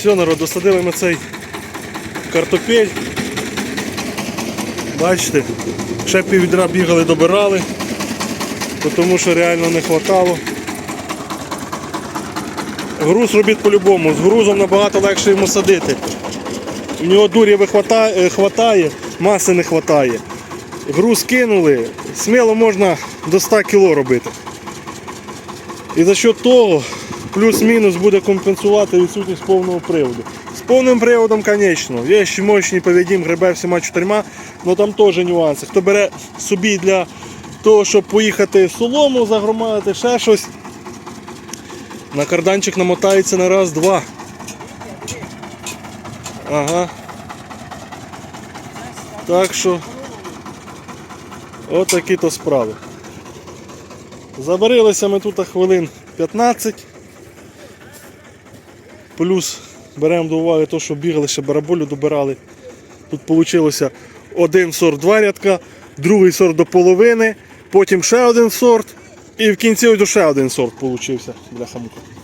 Все, народ, досадили ми цей картопель. Бачите, ще піввідра бігали, добирали, тому що реально не хватало. Груз робіть по-любому, з грузом набагато легше йому садити. У нього вихвата- е, хватає, маси не хватає. Груз кинули, сміло можна до 100 кг робити. І за що того плюс-мінус буде компенсувати відсутність повного приводу. З повним приводом, звісно, є ще мощні повідім, гребе всіма чотирма, але там теж нюанси. Хто бере собі для того, щоб поїхати солому, загромадити, ще щось, на карданчик намотається на раз-два. Ага. Так що отакі то справи. Забарилися ми тут хвилин 15. Плюс беремо до уваги те, що бігали ще бараболю добирали. Тут вийшло один сорт два рядка, другий сорт до половини, потім ще один сорт і в кінці ось ще один сорт вийшов. Бляха-муха.